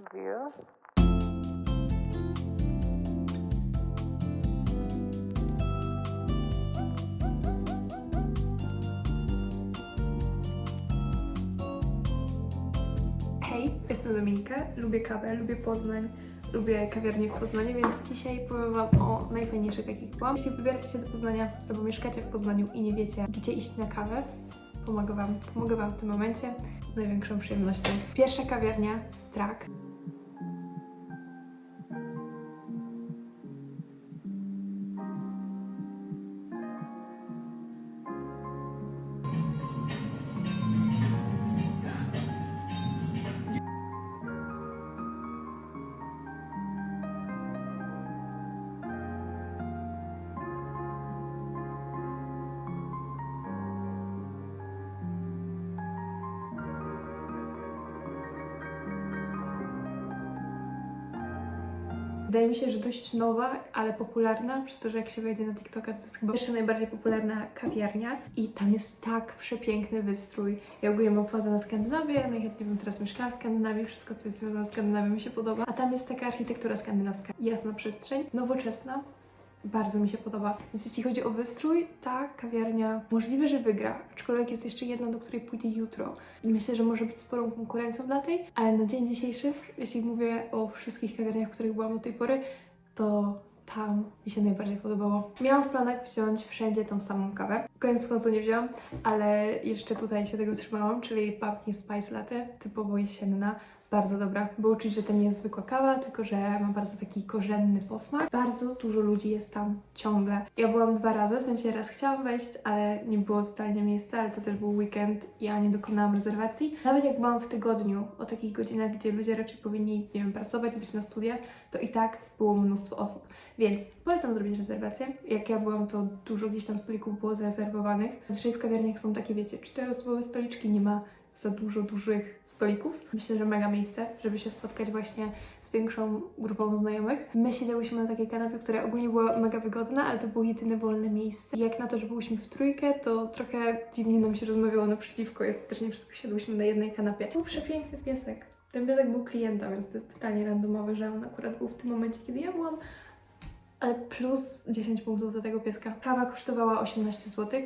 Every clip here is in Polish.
view. Hej, jestem Dominika, lubię kawę, lubię Poznań, lubię kawiarnię w Poznaniu, więc dzisiaj powiem Wam o najfajniejszych jakich byłam. Jeśli wybieracie się do Poznania albo mieszkacie w Poznaniu i nie wiecie, gdzie iść na kawę, pomogę Wam, pomogę Wam w tym momencie z największą przyjemnością. Pierwsza kawiarnia Strak. Wydaje mi się, że dość nowa, ale popularna, przez to, że jak się wejdzie na TikToka, to jest chyba pierwsza najbardziej popularna kawiarnia. I tam jest tak przepiękny wystrój. Ja ogólnie mam fazę na Skandynawię, najchętniej bym teraz mieszkała w Skandynawii, wszystko co jest związane z Skandynawią mi się podoba, a tam jest taka architektura skandynawska, jasna przestrzeń, nowoczesna, bardzo mi się podoba. Więc jeśli chodzi o wystrój, ta kawiarnia możliwe, że wygra. Aczkolwiek jest jeszcze jedna, do której pójdę jutro. Myślę, że może być sporą konkurencją dla tej, ale na dzień dzisiejszy, jeśli mówię o wszystkich kawiarniach, w których byłam do tej pory, to tam mi się najbardziej podobało. Miałam w planach wziąć wszędzie tą samą kawę. Koniec nie wziąłam, ale jeszcze tutaj się tego trzymałam, czyli pumpkin spice latte, typowo jesienna. Bardzo dobra. Było czuć, że to nie jest zwykła kawa, tylko że ma bardzo taki korzenny posmak. Bardzo dużo ludzi jest tam ciągle. Ja byłam dwa razy, w sensie raz chciałam wejść, ale nie było totalnie miejsca, ale to też był weekend i ja nie dokonałam rezerwacji. Nawet jak byłam w tygodniu, o takich godzinach, gdzie ludzie raczej powinni, nie wiem, pracować, być na studiach, to i tak było mnóstwo osób. Więc polecam zrobić rezerwację. Jak ja byłam, to dużo gdzieś tam stolików było zarezerwowanych. Zazwyczaj w kawiarniach są takie, wiecie, czteroosobowe stoliczki, nie ma za dużo dużych stolików. Myślę, że mega miejsce, żeby się spotkać właśnie z większą grupą znajomych. My siedziałyśmy na takiej kanapie, która ogólnie była mega wygodna, ale to było jedyne wolne miejsce. Jak na to, że byliśmy w trójkę, to trochę dziwnie nam się rozmawiało naprzeciwko i ostatecznie wszystko siadłyśmy na jednej kanapie. Był przepiękny piesek. Ten piesek był klienta, więc to jest totalnie randomowe, że on akurat był w tym momencie, kiedy ja byłam. Ale plus 10 punktów do tego pieska. Kawa kosztowała 18 zł,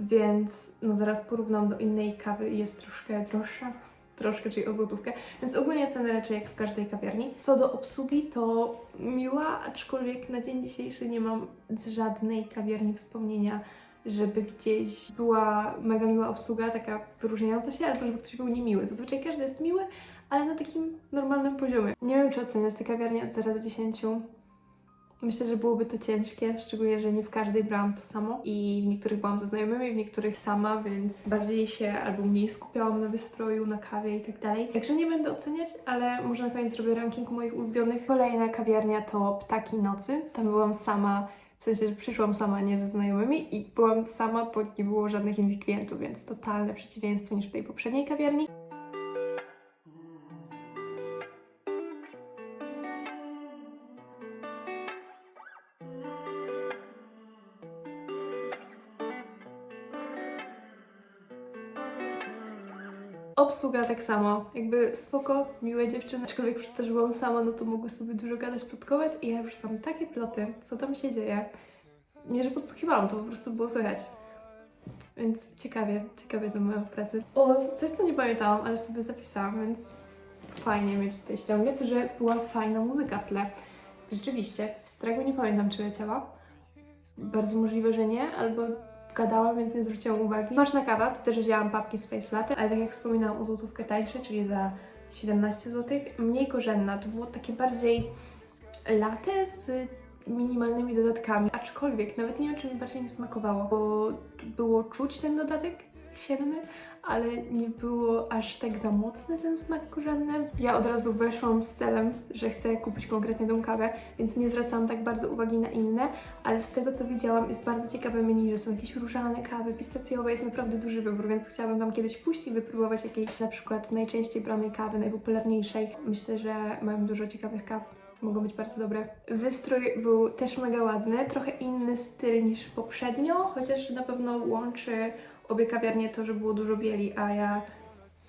więc no zaraz porównam do innej kawy jest troszkę droższa. Troszkę, czyli o złotówkę. Więc ogólnie ceny raczej jak w każdej kawiarni. Co do obsługi, to miła, aczkolwiek na dzień dzisiejszy nie mam z żadnej kawiarni wspomnienia, żeby gdzieś była mega miła obsługa, taka wyróżniająca się, albo żeby ktoś był niemiły. Zazwyczaj każdy jest miły, ale na takim normalnym poziomie. Nie wiem, czy oceniać tę kawiarnię od 0 do 10. Myślę, że byłoby to ciężkie, szczególnie, że nie w każdej brałam to samo i w niektórych byłam ze znajomymi, w niektórych sama, więc bardziej się albo mniej skupiałam na wystroju, na kawie i tak dalej. Także nie będę oceniać, ale może na koniec zrobię ranking moich ulubionych. Kolejna kawiarnia to Ptaki Nocy. Tam byłam sama, w sensie, że przyszłam sama, nie ze znajomymi i byłam sama, bo nie było żadnych innych klientów, więc totalne przeciwieństwo niż w tej poprzedniej kawiarni. Obsługa tak samo, jakby spoko, miłe dziewczyny, aczkolwiek przez to, że byłam sama, no to mogły sobie dużo gadać, plotkować i ja już sam takie ploty, co tam się dzieje. Nie, że podsłuchiwałam, to po prostu było słychać. Więc ciekawie, ciekawie to moja w pracy. O, coś co nie pamiętałam, ale sobie zapisałam, więc fajnie mieć tutaj ściągę, to że była fajna muzyka w tle. Rzeczywiście, w nie pamiętam, czy leciała. Bardzo możliwe, że nie, albo gadałam, więc nie zwróciłam uwagi. Smaczna kawa, to też wzięłam papki Space Latte, ale tak jak wspominałam o złotówkę tańsze, czyli za 17 zł. Mniej korzenna, to było takie bardziej latte z minimalnymi dodatkami, aczkolwiek nawet nie wiem, czy mi bardziej nie smakowało, bo było czuć ten dodatek sienny, ale nie było aż tak za mocny ten smak korzenny. Ja od razu weszłam z celem, że chcę kupić konkretnie tą kawę, więc nie zwracałam tak bardzo uwagi na inne, ale z tego co widziałam jest bardzo ciekawe menu, że są jakieś różane kawy, pistacjowe, jest naprawdę duży wybór, więc chciałabym tam kiedyś pójść i wypróbować jakiejś na przykład najczęściej branej kawy, najpopularniejszej. Myślę, że mają dużo ciekawych kaw mogą być bardzo dobre. Wystrój był też mega ładny, trochę inny styl niż poprzednio, chociaż na pewno łączy obie kawiarnie to, że było dużo bieli, a ja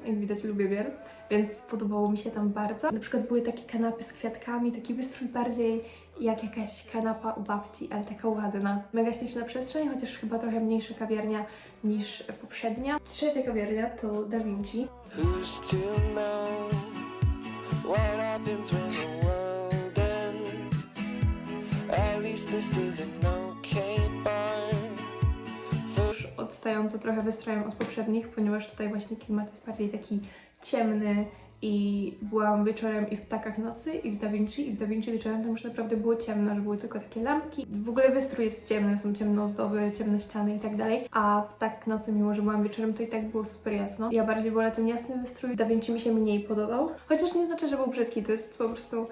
Jak widać lubię biel, więc podobało mi się tam bardzo. Na przykład były takie kanapy z kwiatkami, taki wystrój bardziej jak jakaś kanapa u babci, ale taka ładna. Mega śliczna przestrzeń, chociaż chyba trochę mniejsza kawiarnia niż poprzednia. Trzecia kawiarnia to Da Vinci. This is an okay odstająca trochę wystrojem od poprzednich, ponieważ tutaj właśnie klimat jest bardziej taki ciemny i byłam wieczorem i w ptakach nocy, i w Da Vinci, i w Da Vinci wieczorem tam już naprawdę było ciemno, że były tylko takie lampki. W ogóle wystrój jest ciemny, są ciemne ozdoby, ciemne ściany i tak dalej, a w ptakach nocy, mimo że byłam wieczorem, to i tak było super jasno. Ja bardziej wolę ten jasny wystrój, Da Vinci mi się mniej podobał, chociaż nie znaczy, że był brzydki, to jest po prostu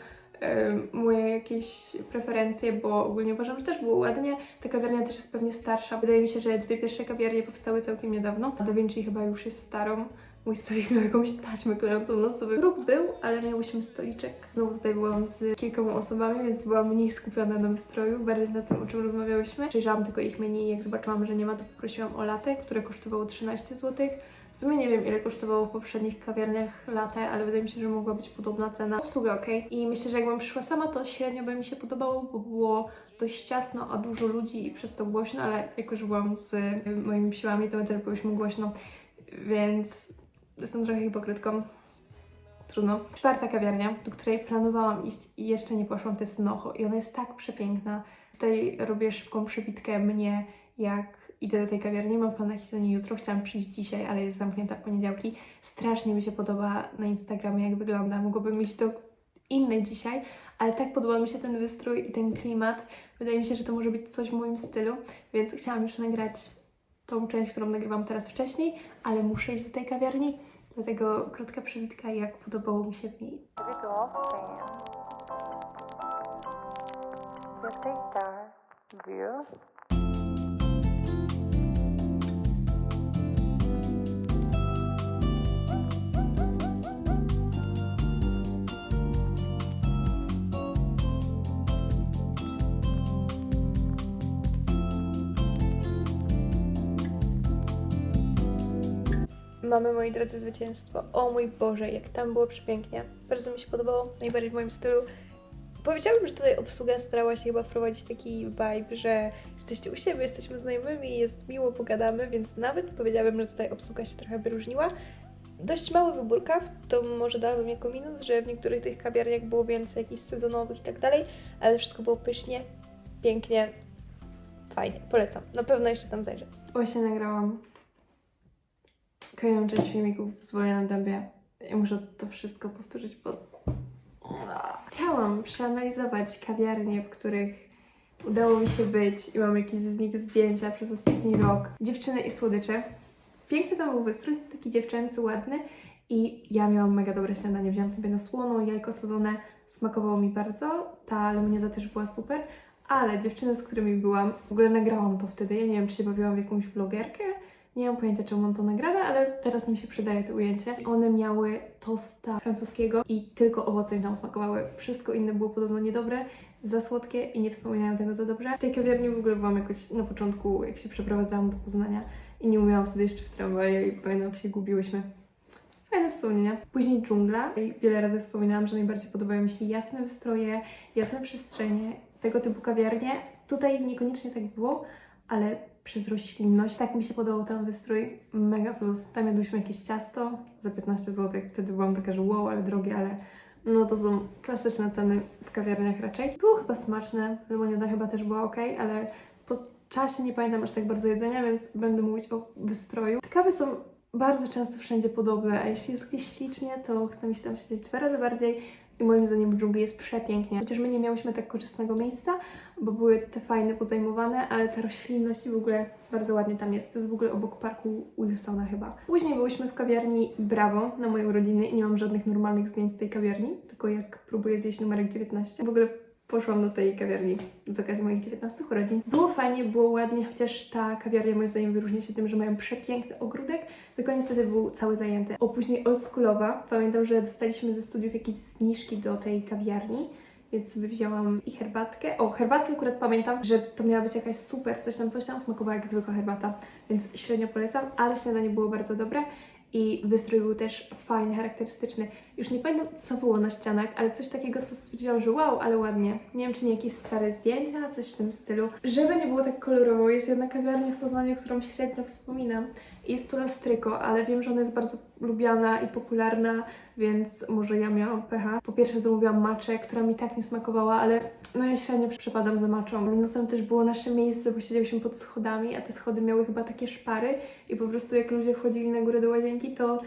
moje jakieś preferencje, bo ogólnie uważam, że też było ładnie. Ta kawiarnia też jest pewnie starsza. Wydaje mi się, że dwie pierwsze kawiarnie powstały całkiem niedawno. Da Vinci chyba już jest starą. Mój stolik miał jakąś taśmę klejącą na sobie. Róg był, ale miałyśmy stoliczek. Znowu tutaj byłam z kilkoma osobami, więc byłam mniej skupiona na wystroju, bardziej na tym, o czym rozmawiałyśmy. Przejrzałam tylko ich menu i jak zobaczyłam, że nie ma, to poprosiłam o latte, które kosztowało 13 zł. W sumie nie wiem, ile kosztowało w poprzednich kawiarniach latte, ale wydaje mi się, że mogła być podobna cena. Obsługa ok. I myślę, że jakbym przyszła sama, to średnio by mi się podobało, bo było dość ciasno, a dużo ludzi i przez to głośno, ale jak już byłam z y, moimi siłami, to my też byliśmy głośno, więc jestem trochę hipokrytką. Trudno. Czwarta kawiarnia, do której planowałam iść i jeszcze nie poszłam, to jest Nocho i ona jest tak przepiękna. Tutaj robię szybką przebitkę mnie, jak idę do tej kawiarni, mam w planach iść do niej jutro, chciałam przyjść dzisiaj, ale jest zamknięta w poniedziałki. Strasznie mi się podoba na Instagramie, jak wygląda. Mogłabym iść do innej dzisiaj, ale tak podoba mi się ten wystrój i ten klimat. Wydaje mi się, że to może być coś w moim stylu, więc chciałam już nagrać tą część, którą nagrywam teraz wcześniej, ale muszę iść do tej kawiarni, dlatego krótka przebitka, jak podobało mi się w niej. View. Mamy, moi drodzy, zwycięstwo. O mój Boże, jak tam było przepięknie. Bardzo mi się podobało, najbardziej w moim stylu. Powiedziałabym, że tutaj obsługa starała się chyba wprowadzić taki vibe, że jesteście u siebie, jesteśmy znajomymi, jest miło, pogadamy, więc nawet powiedziałabym, że tutaj obsługa się trochę wyróżniła. Dość mały wybór kaw, to może dałabym jako minus, że w niektórych tych kawiarniach było więcej jakichś sezonowych i tak dalej, ale wszystko było pysznie, pięknie, fajnie, polecam. Na pewno jeszcze tam zajrzę. Właśnie nagrałam kolejną część filmików w zwolnionym dębie. Ja muszę to wszystko powtórzyć, bo... Chciałam przeanalizować kawiarnie, w których udało mi się być i mam jakieś z nich zdjęcia przez ostatni rok. Dziewczyny i słodycze. Piękny tam był wystrój, taki dziewczęcy, ładny i ja miałam mega dobre śniadanie. Wziąłam sobie na słono, jajko sadzone, smakowało mi bardzo. Ta lemoniada też była super, ale dziewczyny, z którymi byłam, w ogóle nagrałam to wtedy. Ja nie wiem, czy się bawiłam w jakąś vlogerkę, nie mam pojęcia, czemu mam to nagradę, ale teraz mi się przydaje to ujęcie. One miały tosta francuskiego i tylko owoce im tam smakowały. Wszystko inne było podobno niedobre, za słodkie i nie wspominają tego za dobrze. W tej kawiarni w ogóle byłam jakoś na początku, jak się przeprowadzałam do Poznania i nie umiałam wtedy jeszcze w tramwaju i pamiętam, jak się gubiłyśmy. Fajne wspomnienia. Później dżungla i wiele razy wspominałam, że najbardziej podobają mi się jasne wystroje, jasne przestrzenie, tego typu kawiarnie. Tutaj niekoniecznie tak było, ale przez roślinność. Tak mi się podobał ten wystrój. Mega plus. Tam jadłyśmy jakieś ciasto za 15 zł. Wtedy byłam taka, że wow, ale drogie, ale no to są klasyczne ceny w kawiarniach raczej. Było chyba smaczne. Lemoniada chyba też była ok, ale po czasie nie pamiętam aż tak bardzo jedzenia, więc będę mówić o wystroju. Te kawy są bardzo często wszędzie podobne, a jeśli jest gdzieś ślicznie, to chce mi się tam siedzieć dwa razy bardziej. I moim zdaniem w dżungli jest przepięknie. Chociaż my nie miałyśmy tak korzystnego miejsca, bo były te fajne pozajmowane, ale ta roślinność w ogóle bardzo ładnie tam jest. To jest w ogóle obok parku Wilsona chyba. Później byłyśmy w kawiarni Bravo na moje urodziny i nie mam żadnych normalnych zdjęć z tej kawiarni, tylko jak próbuję zjeść numerek 19. W ogóle poszłam do tej kawiarni z okazji moich 19 urodzin. Było fajnie, było ładnie, chociaż ta kawiarnia moim zdaniem wyróżnia się tym, że mają przepiękny ogródek, tylko niestety był cały zajęty. O, później oldschoolowa. Pamiętam, że dostaliśmy ze studiów jakieś zniżki do tej kawiarni, więc sobie wzięłam i herbatkę. O, herbatkę akurat pamiętam, że to miała być jakaś super, coś tam, coś tam, smakowała jak zwykła herbata, więc średnio polecam, ale śniadanie było bardzo dobre. I wystrój był też fajny, charakterystyczny. Już nie pamiętam, co było na ścianach, ale coś takiego, co stwierdziłam, że wow, ale ładnie. Nie wiem, czy nie jakieś stare zdjęcia, coś w tym stylu. Żeby nie było tak kolorowo, jest jedna kawiarnia w Poznaniu, którą średnio wspominam. Jest to Lastryko, ale wiem, że ona jest bardzo lubiana i popularna, więc może ja miałam pecha. Po pierwsze zamówiłam maczę, która mi tak nie smakowała, ale no ja średnio przepadam za maczą. Minusem też było nasze miejsce, bo siedzieliśmy pod schodami, a te schody miały chyba takie szpary i po prostu jak ludzie wchodzili na górę do łazienki, to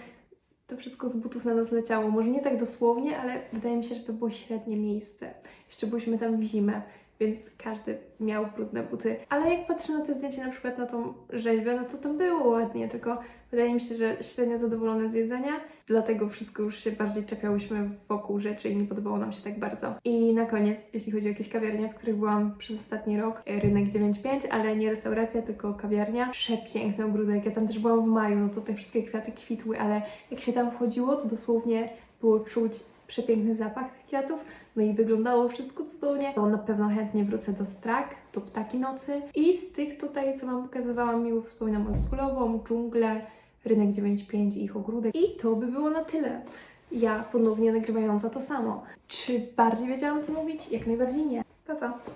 to wszystko z butów na nas leciało. Może nie tak dosłownie, ale wydaje mi się, że to było średnie miejsce. Jeszcze byliśmy tam w zimę, więc każdy miał brudne buty. Ale jak patrzę na te zdjęcia, na przykład na tą rzeźbę, no to tam było ładnie, tylko wydaje mi się, że średnio zadowolone z jedzenia, dlatego wszystko już się bardziej czepiałyśmy wokół rzeczy i nie podobało nam się tak bardzo. I na koniec, jeśli chodzi o jakieś kawiarnie, w których byłam przez ostatni rok, e, rynek 95, ale nie restauracja, tylko kawiarnia. Przepiękny ogródek, ja tam też byłam w maju, no to te wszystkie kwiaty kwitły, ale jak się tam wchodziło, to dosłownie było czuć przepiękny zapach tych kwiatów, no i wyglądało wszystko cudownie. To na pewno chętnie wrócę do Strak, do Ptaki Nocy i z tych tutaj, co Wam pokazywałam, miło wspominam oldschoolową, dżunglę, rynek 95 i ich ogródek. I to by było na tyle. Ja ponownie nagrywająca to samo. Czy bardziej wiedziałam, co mówić? Jak najbardziej nie. Pa, pa.